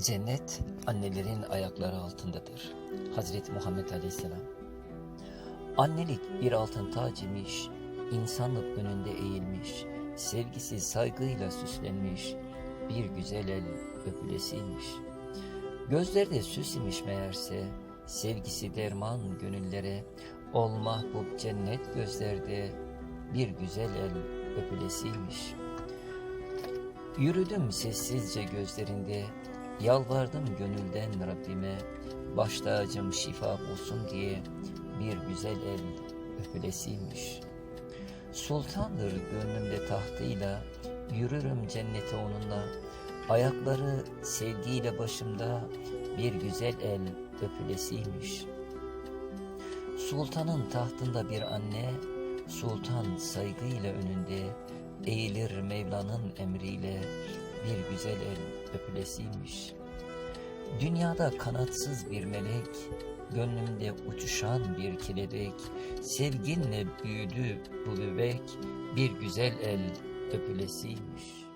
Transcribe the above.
Cennet annelerin ayakları altındadır. Hazreti Muhammed Aleyhisselam. Annelik bir altın tac imiş, insanlık önünde eğilmiş, sevgisi saygıyla süslenmiş, bir güzel el öpülesiymiş. Gözlerde süs imiş meğerse, sevgisi derman gönüllere, ol mahbub cennet gözlerde, bir güzel el öpülesiymiş.'' Yürüdüm sessizce gözlerinde, yalvardım gönülden Rabbime, baş tacım şifa bulsun diye bir güzel el öpülesiymiş. Sultandır gönlümde tahtıyla, yürürüm cennete onunla, ayakları sevgiyle başımda bir güzel el öpülesiymiş. Sultanın tahtında bir anne, sultan saygıyla önünde, eğilir Mevla'nın emriyle bir güzel el öpülesiymiş. Dünyada kanatsız bir melek, gönlümde uçuşan bir kelebek, sevginle büyüdü bu bebek, bir güzel el öpülesiymiş.''